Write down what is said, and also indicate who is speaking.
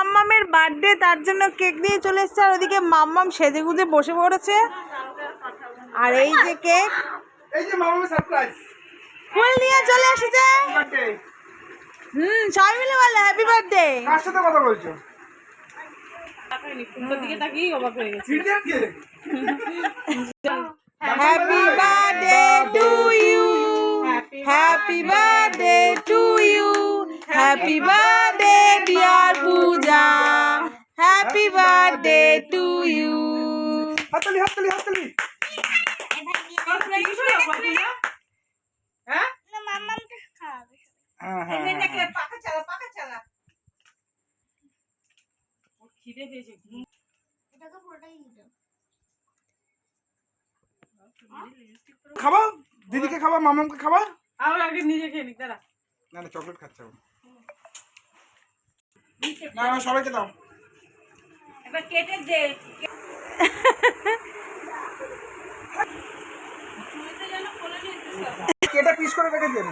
Speaker 1: মাম্মামের birthday তার জন্য cake নিয়ে চলে এসছে আর ওদিকে মাম্মাম সেজে গুজে বসে পড়েছে। আর এই যে কেক
Speaker 2: এই যে সারপ্রাইজ
Speaker 1: ফুল নিয়ে চলে এসেছে। হুম সবাই মিলে বলে হ্যাপি বার্থডে
Speaker 2: কার সাথে কথা বলছো?
Speaker 3: হয়ে
Speaker 1: happy birthday to you happy birthday to you happy birthday dear happy birthday to you
Speaker 2: হাততালি হাততালি হাততালি।
Speaker 3: হ্যাঁ?
Speaker 2: হ্যাঁ হ্যাঁ খাবা? দিদিকে খাবা মামামকে খাবা?
Speaker 3: আমার আগে নিজে খেয়ে নিক দাঁড়া।
Speaker 2: না না চকলেট খাচ্ছে না সবাইকে দাও।
Speaker 3: এবার কেটে দে।
Speaker 2: কেটে পিস করে রেখে দিয়ে